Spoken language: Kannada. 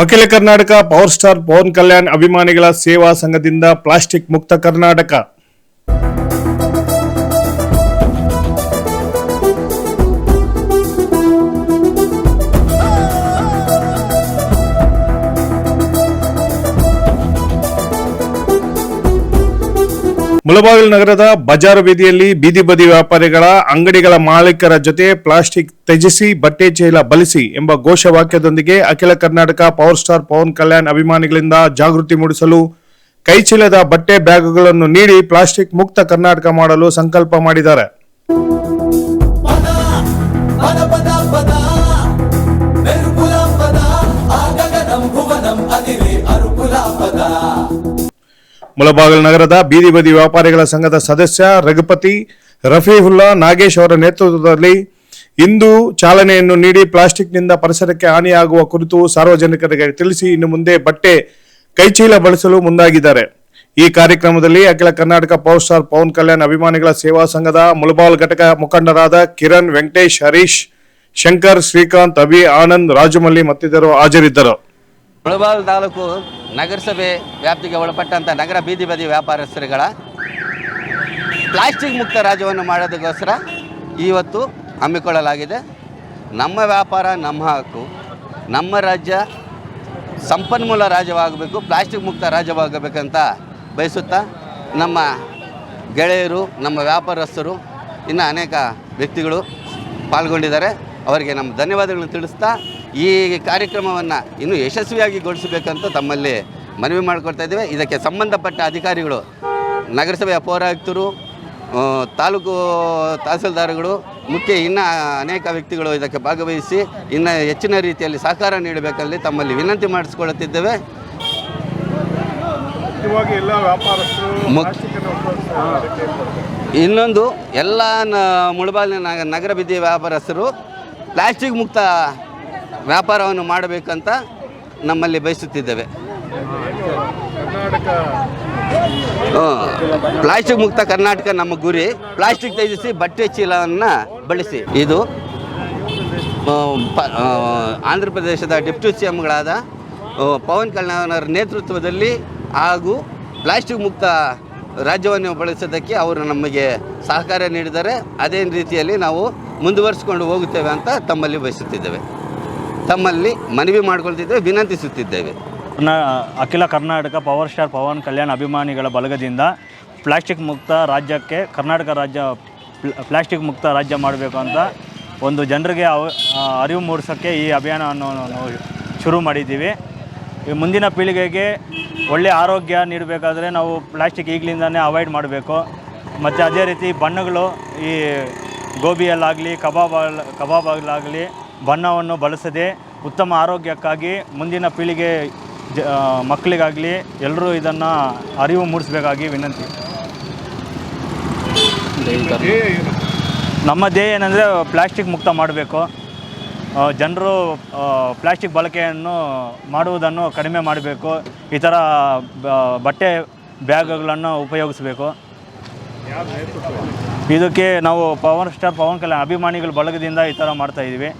ಅಖಿಲ ಕರ್ನಾಟಕ ಪವರ್ ಸ್ಟಾರ್ ಪವನ್ ಕಲ್ಯಾಣ್ ಅಭಿಮಾನಿಗಳ ಸೇವಾ ಸಂಘದಿಂದ ಪ್ಲಾಸ್ಟಿಕ್ ಮುಕ್ತ ಕರ್ನಾಟಕ. ಮುಳಬಾಗಿಲು ನಗರದ ಬಜಾರ್ ಬೀದಿಯಲ್ಲಿ ಬೀದಿ ಬದಿ ವ್ಯಾಪಾರಿಗಳ ಅಂಗಡಿಗಳ ಮಾಲೀಕರ ಜೊತೆ ಪ್ಲಾಸ್ಟಿಕ್ ತ್ಯಜಿಸಿ, ಬಟ್ಟೆ ಚೀಲ ಬಲಿಸಿ ಎಂಬ ಘೋಷವಾಕ್ಯದೊಂದಿಗೆ ಅಖಿಲ ಕರ್ನಾಟಕ ಪವರ್ ಸ್ಟಾರ್ ಪವನ್ ಕಲ್ಯಾಣ್ ಅಭಿಮಾನಿಗಳಿಂದ ಜಾಗೃತಿ ಮೂಡಿಸಲು ಕೈಚೀಲದ ಬಟ್ಟೆ ಬ್ಯಾಗ್ಗಳನ್ನು ನೀಡಿ ಪ್ಲಾಸ್ಟಿಕ್ ಮುಕ್ತ ಕರ್ನಾಟಕ ಮಾಡಲು ಸಂಕಲ್ಪ ಮಾಡಿದ್ದಾರೆ. ಮುಳಬಾಗಿಲು ನಗರದ ಬೀದಿ ಬದಿ ವ್ಯಾಪಾರಿಗಳ ಸಂಘದ ಸದಸ್ಯ ರಘುಪತಿ ರಫೀಹುಲ್ಲಾ ನಾಗೇಶ್ ಅವರ ನೇತೃತ್ವದಲ್ಲಿ ಇಂದು ಚಾಲನೆಯನ್ನು ನೀಡಿ ಪ್ಲಾಸ್ಟಿಕ್ನಿಂದ ಪರಿಸರಕ್ಕೆ ಹಾನಿಯಾಗುವ ಕುರಿತು ಸಾರ್ವಜನಿಕರಿಗೆ ತಿಳಿಸಿ ಇನ್ನು ಮುಂದೆ ಬಟ್ಟೆ ಕೈಚೀಲ ಬಳಸಲು ಮುಂದಾಗಿದ್ದಾರೆ. ಈ ಕಾರ್ಯಕ್ರಮದಲ್ಲಿ ಅಖಿಲ ಕರ್ನಾಟಕ ಪವರ್ ಸ್ಟಾರ್ ಪವನ್ ಕಲ್ಯಾಣ್ ಅಭಿಮಾನಿಗಳ ಸೇವಾ ಸಂಘದ ಮುಳಬಾಲ್ ಘಟಕ ಮುಖಂಡರಾದ ಕಿರಣ್, ವೆಂಕಟೇಶ್, ಹರೀಶ್, ಶಂಕರ್, ಶ್ರೀಕಾಂತ್, ಅಭಿ, ಆನಂದ್, ರಾಜಮಲ್ಲಿ ಮತ್ತಿತರರು ಹಾಜರಿದ್ದರು. ಮುಳಬಾಲ್ ತಾಲೂಕು ನಗರಸಭೆ ವ್ಯಾಪ್ತಿಗೆ ಒಳಪಟ್ಟಂಥ ನಗರ ಬೀದಿ ಬದಿ ವ್ಯಾಪಾರಸ್ಥರುಗಳ ಪ್ಲಾಸ್ಟಿಕ್ ಮುಕ್ತ ರಾಜ್ಯವನ್ನು ಮಾಡೋದಕ್ಕೋಸ್ಕರ ಇವತ್ತು ಹಮ್ಮಿಕೊಳ್ಳಲಾಗಿದೆ. ನಮ್ಮ ವ್ಯಾಪಾರ, ನಮ್ಮ ಹಕ್ಕು, ನಮ್ಮ ರಾಜ್ಯ ಸಂಪನ್ಮೂಲ ರಾಜ್ಯವಾಗಬೇಕು, ಪ್ಲಾಸ್ಟಿಕ್ ಮುಕ್ತ ರಾಜ್ಯವಾಗಬೇಕಂತ ಬಯಸುತ್ತಾ ನಮ್ಮ ಗೆಳೆಯರು, ನಮ್ಮ ವ್ಯಾಪಾರಸ್ಥರು, ಇನ್ನು ಅನೇಕ ವ್ಯಕ್ತಿಗಳು ಪಾಲ್ಗೊಂಡಿದ್ದಾರೆ. ಅವರಿಗೆ ನಮ್ಮ ಧನ್ಯವಾದಗಳನ್ನು ತಿಳಿಸ್ತಾ ಈ ಕಾರ್ಯಕ್ರಮವನ್ನು ಇನ್ನೂ ಯಶಸ್ವಿಯಾಗಿ ಗೊಳಿಸಬೇಕಂತ ತಮ್ಮಲ್ಲಿ ಮನವಿ ಮಾಡಿಕೊಳ್ತಾ ಇದ್ದೇವೆ. ಇದಕ್ಕೆ ಸಂಬಂಧಪಟ್ಟ ಅಧಿಕಾರಿಗಳು ನಗರಸಭೆಯ ಪೌರಾಯುಕ್ತರು ತಾಲೂಕು ತಹಸೀಲ್ದಾರ್ಗಳು ಮುಖ್ಯ ಇನ್ನು ಅನೇಕ ವ್ಯಕ್ತಿಗಳು ಇದಕ್ಕೆ ಭಾಗವಹಿಸಿ ಇನ್ನು ಹೆಚ್ಚಿನ ರೀತಿಯಲ್ಲಿ ಸಹಕಾರ ನೀಡಬೇಕಲ್ಲಿ ತಮ್ಮಲ್ಲಿ ವಿನಂತಿ ಮಾಡಿಸ್ಕೊಳ್ಳುತ್ತಿದ್ದೇವೆ. ಇನ್ನೊಂದು ಎಲ್ಲ ಮುಳಬಾಲಿನ ನಗರ ಬಿದ್ದಿ ವ್ಯಾಪಾರಸ್ಥರು ಪ್ಲಾಸ್ಟಿಕ್ ಮುಕ್ತ ವ್ಯಾಪಾರವನ್ನು ಮಾಡಬೇಕಂತ ನಮ್ಮಲ್ಲಿ ಬಯಸುತ್ತಿದ್ದೇವೆ. ಪ್ಲಾಸ್ಟಿಕ್ ಮುಕ್ತ ಕರ್ನಾಟಕ ನಮ್ಮ ಗುರಿ. ಪ್ಲಾಸ್ಟಿಕ್ ತ್ಯಜಿಸಿ ಬಟ್ಟೆ ಚೀಲವನ್ನು ಬಳಸಿ. ಇದು ಆಂಧ್ರ ಪ್ರದೇಶದ ಡೆಪ್ಯೂಟಿ ಸಿ ಎಂಗಳಾದ ಪವನ್ ಕಲ್ಯಾಣ್ ಅವರ ನೇತೃತ್ವದಲ್ಲಿ ಹಾಗೂ ಪ್ಲಾಸ್ಟಿಕ್ ಮುಕ್ತ ರಾಜ್ಯವನ್ನು ಬಳಸೋದಕ್ಕೆ ಅವರು ನಮಗೆ ಸಹಕಾರ ನೀಡಿದರೆ ಅದೇ ರೀತಿಯಲ್ಲಿ ನಾವು ಮುಂದುವರಿಸಿಕೊಂಡು ಹೋಗುತ್ತೇವೆ ಅಂತ ತಮ್ಮಲ್ಲಿ ಬಯಸುತ್ತಿದ್ದೇವೆ. ತಮ್ಮಲ್ಲಿ ಮನವಿ ಮಾಡಿಕೊಳ್ತಿದ್ದೇವೆ ವಿನಂತಿಸುತ್ತಿದ್ದೇವೆ. ಅಖಿಲ ಕರ್ನಾಟಕ ಪವರ್ ಸ್ಟಾರ್ ಪವನ್ ಕಲ್ಯಾಣ್ ಅಭಿಮಾನಿಗಳ ಬಳಗದಿಂದ ಪ್ಲಾಸ್ಟಿಕ್ ಮುಕ್ತ ರಾಜ್ಯಕ್ಕೆ, ಕರ್ನಾಟಕ ರಾಜ್ಯ ಪ್ಲ- ಪ್ಲಾಸ್ಟಿಕ್ ಮುಕ್ತ ರಾಜ್ಯ ಮಾಡಬೇಕು ಅಂತ ಒಂದು ಜನರಿಗೆ ಅರಿವು ಮೂಡಿಸೋಕ್ಕೆ ಈ ಅಭಿಯಾನವನ್ನು ನಾವು ಶುರು ಮಾಡಿದ್ದೀವಿ. ಈ ಮುಂದಿನ ಪೀಳಿಗೆಗೆ ಒಳ್ಳೆಯ ಆರೋಗ್ಯ ನೀಡಬೇಕಾದ್ರೆ ನಾವು ಪ್ಲಾಸ್ಟಿಕ್ ಈಗಲಿಂದನೇ ಅವಾಯ್ಡ್ ಮಾಡಬೇಕು. ಮತ್ತು ಅದೇ ರೀತಿ ಬಣ್ಣಗಳು ಈ ಗೋಬಿಯಲ್ಲಾಗಲಿ, ಕಬಾಬ್, ಕಬಾಬಲ್ಲಾಗಲಿ ಬಣ್ಣವನ್ನು ಬಳಸದೆ ಉತ್ತಮ ಆರೋಗ್ಯಕ್ಕಾಗಿ ಮುಂದಿನ ಪೀಳಿಗೆ ಜ ಮಕ್ಕಳಿಗಾಗಲಿ ಎಲ್ಲರೂ ಇದನ್ನು ಅರಿವು ಮೂಡಿಸಬೇಕಾಗಿ ವಿನಂತಿ. ನಮ್ಮ ಧ್ಯೇಯ ಏನಂದರೆ ಪ್ಲಾಸ್ಟಿಕ್ ಮುಕ್ತ ಮಾಡಬೇಕು. ಜನರು ಪ್ಲಾಸ್ಟಿಕ್ ಬಳಕೆಯನ್ನು ಮಾಡುವುದನ್ನು ಕಡಿಮೆ ಮಾಡಬೇಕು. ಈ ಥರ ಬಟ್ಟೆ ಬ್ಯಾಗ್ಗಳನ್ನು ಉಪಯೋಗಿಸಬೇಕು. ಇದಕ್ಕೆ ನಾವು ಪವರ್ ಸ್ಟಾರ್ ಪವನ್ ಕಲ್ಯಾಣ್ ಅಭಿಮಾನಿಗಳ ಬಳಗದಿಂದ ಈ ಥರ ಮಾಡ್ತಾಯಿದ್ದೀವಿ